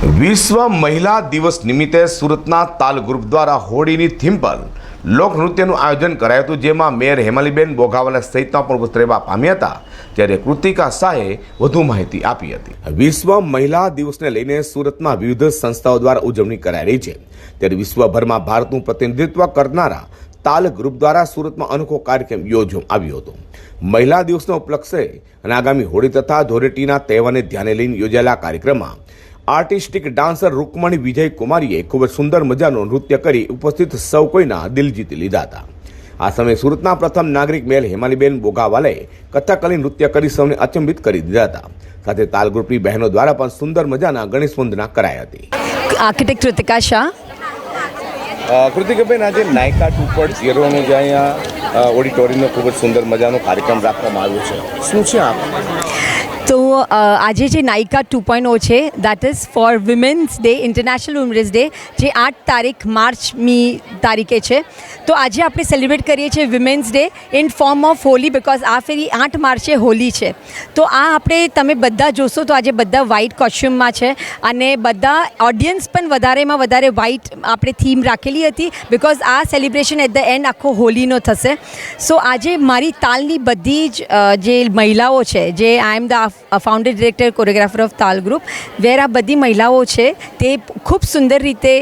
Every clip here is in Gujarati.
વિશ્વ મહિલા દિવસ નિમિત્તે સુરતના તાલ ગ્રુપ દ્વારા હોળીની થીમ પર લોકનૃત્યનું આયોજન કરાયું હતું, જેમાં મેયર હેમાલીબેન બોઘાવાલા સહિતના પણ ઉપસ્થિત પામ્યા હતા. ત્યારે કૃતિકા શાહે વધુ માહિતી આપી હતી. વિશ્વ મહિલા દિવસને લઈને સુરતમાં વિવિધ સંસ્થાઓ દ્વારા ઉજવણી કરાઈ રહી છે. ત્યારે વિશ્વભરમાં ભારતનું પ્રતિનિધિત્વ કરનારા તાલ ગ્રુપ દ્વારા સુરતમાં અનોખો કાર્યક્રમ યોજવામાં આવ્યો હતો. મહિલા દિવસનો ઉપલક્ષે અને આગામી હોળી તથા ધોરેટીના તહેવારને ધ્યાને લઈને યોજાયેલા કાર્યક્રમમાં આર્ટિસ્ટિક ડાન્સર રૂકમણી વિજય કુમારીએ ખૂબ જ સુંદર મજાનું નૃત્ય કરી ઉપસ્થિત સૌ કોઈના દિલ જીતી લીધા હતા. આ સમયે સુરતના પ્રથમ નાગરિક મેલ હેમાલીબેન બોગાવાલાએ કથકલી નૃત્ય કરી સૌને અચંબિત કરી દીધા હતા. સાથે તાલ ગ્રુપની બહેનો દ્વારા પણ સુંદર મજાના ગણેશ વંદના કરાઈ હતી. આર્કિટેક્ટ કૃતિકા શાહ. કૃતિકાબેન આજે નાયકા ટુ પોઈન્ટ ઝીરોનું જે અહીંયા ઓડિટોરિયમનો ખૂબ જ સુંદર મજાનો કાર્યક્રમ રાખવામાં આવ્યો છે. શું છે આપ? અ, આજે જે નાયકા ટુ પોઈન્ટ છે that is for women's day international women's day જે આઠ તારીખ માર્ચમી તારીખે છે. તો આજે આપણે સેલિબ્રેટ કરીએ છીએ women's day in form of Holi because આ ફેરી આઠ માર્ચે હોલી છે. તો આ આપણે તમે બધા જોશો તો આજે બધા વ્હાઇટ કોસ્ચ્યુમમાં છે અને બધા ઓડિયન્સ પણ વધારેમાં વધારે વ્હાઇટ આપણે થીમ રાખેલી હતી બિકોઝ આ સેલિબ્રેશન એટ ધ એન્ડ આખો હોલીનો થશે. સો આજે મારી તાલની બધી જ જે મહિલાઓ છે, જે I am the founder director choreographer of Taal group where આ બધી મહિલાઓ છે, તે ખૂબ સુંદર રીતે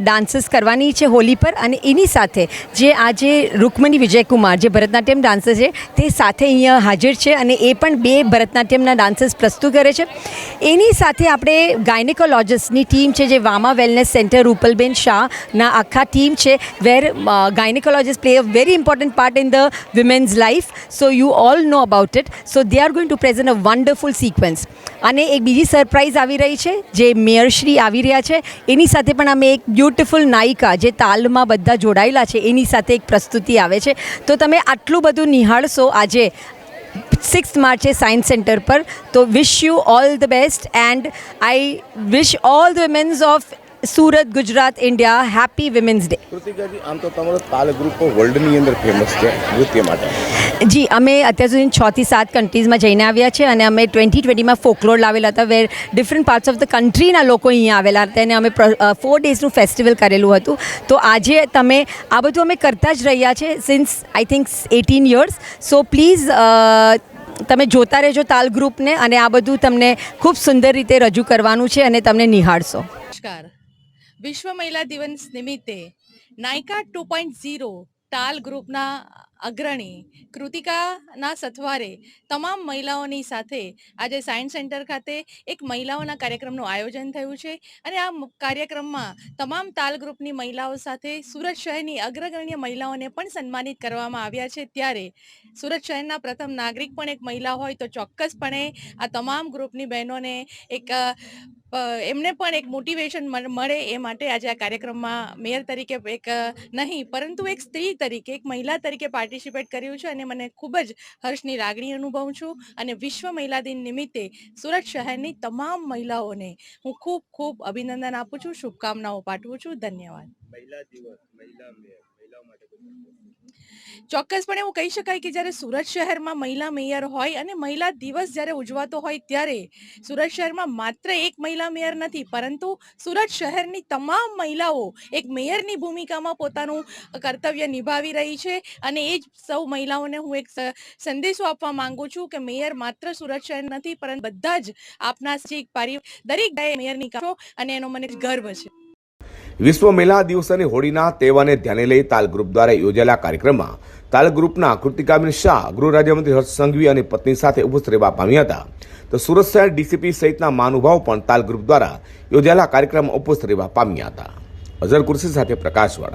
ડાન્સીસ કરવાની છે હોલી પર અને એની સાથે જે આજે રૂકમણી વિજયકુમાર, જે ભરતનાટ્યમ ડાન્સર છે, તે સાથે અહીંયા હાજર છે અને એ પણ બે ભરતનાટ્યમના ડાન્સર્સ પ્રસ્તુત કરે છે. એની સાથે આપણે ગાયનેકોલોજિસ્ટની ટીમ છે, જે વામા વેલનેસ સેન્ટર રૂપલબેન શાહના આખા ટીમ છે where gynaecologist play a very important part in the women's life so you all know about it so they are going to present a wonderful sequence અને એક બીજી સરપ્રાઇઝ આવી રહી છે, જે મેયરશ્રી આવી રહ્યા છે. એની સાથે પણ અમે એક બ્યુટિફુલ નાયિકા જે તાલમાં બધા જોડાયેલા છે, એની સાથે એક પ્રસ્તુતિ આવે છે. તો તમે આટલું બધું નિહાળશો આજે સિક્સ માર્ચે સાયન્સ સેન્ટર પર. તો wish you all the best and I wish all the women's of Surat Gujarat India happy women's day Kritika ji આમ તો તમારો તાલ ગ્રુપ વર્લ્ડની અંદર ફેમસ છે નૃત્ય માટે. જી અમે અત્યાર સુધી છ થી સાત કન્ટ્રીઝમાં જઈને આવ્યા છે અને અમે ટ્વેન્ટી ટ્વેન્ટીમાં ફોકલોર લાવેલા હતા where different parts of the કન્ટ્રીના લોકો અહીંયા આવેલા હતા. અને અમે ફોર ડેઝનું ફેસ્ટિવલ કરેલું હતું. તો આજે તમે આ બધું અમે કરતા જ રહ્યા છે since I think eighteen years so please તમે જોતા રહેજો તાલ ગ્રુપને અને આ બધું તમને ખૂબ સુંદર રીતે રજૂ કરવાનું છે અને તમને નિહાળશો. નમસ્કાર. વિશ્વ મહિલા દિવસ નિમિત્તે નાયકા ટુ પોઈન્ટ ઝીરો ટાલ ગ્રુપના અગ્રણી કૃતિકાના સથવારે તમામ મહિલાઓની સાથે આજે સાયન્સ સેન્ટર ખાતે એક મહિલાઓના કાર્યક્રમનું આયોજન થયું છે અને આ કાર્યક્રમમાં તમામ તાલ ગ્રુપની મહિલાઓ સાથે સુરત શહેરની અગ્રગણ્ય મહિલાઓને પણ સન્માનિત કરવામાં આવ્યા છે. ત્યારે સુરત શહેરના પ્રથમ નાગરિક પણ એક મહિલા હોય તો ચોક્કસપણે આ તમામ ગ્રુપની બહેનોને એક એમને પણ એક મોટિવેશન મળે એ માટે આજે આ કાર્યક્રમમાં મેયર તરીકે એક નહીં, પરંતુ એક સ્ત્રી તરીકે, એક મહિલા તરીકે પાર્ટિસિપેટ કર્યું છે અને મને ખૂબ જ હર્ષની લાગણી અનુભવું છું. અને વિશ્વ મહિલા દિન નિમિત્તે સુરત શહેરની તમામ મહિલાઓને હું ખૂબ ખૂબ અભિનંદન આપું છું. શુભકામનાઓ પાઠવું છું. ધન્યવાદ. ચોક્કસપણે એવું કહી શકાય કે જ્યારે સુરત શહેરમાં મહિલા મેયર હોય અને મહિલા દિવસ જ્યારે ઉજવાતો હોય ત્યારે સુરત શહેરમાં માત્ર એક મહિલા મેયર નથી, પરંતુ સુરત શહેરની તમામ મહિલાઓ એક મેયરની ભૂમિકામાં પોતાનું કર્તવ્ય નિભાવી રહી છે અને એ જ સૌ મહિલાઓને હું એક સંદેશો આપવા માંગુ છું કે મેયર માત્ર સુરત શહેર નથી, પરંતુ બધા જ આપના દરેક મેયરની કામ અને એનો મને ગર્વ છે. વિશ્વ મહિલા દિવસ અને હોળીના તહેવારને ધ્યાને લઈ તાલ ગ્રુપ દ્વારા યોજાયેલા કાર્યક્રમમાં તાલ ગ્રુપના કૃતિકાબેન શાહ, ગૃહ રાજ્યમંત્રી હર્ષ સંઘવી અને પત્ની સાથે ઉપસ્થિત રહેવા પામ્યા હતા. તો સુરત શહેર ડીસીપી સહિતના મહાનુભાવો પણ તાલ ગ્રુપ દ્વારા યોજાયેલા કાર્યક્રમમાં ઉપસ્થિત રહેવા પામ્યા હતા. અઝર કુર્સી સાથે પ્રકાશવાળા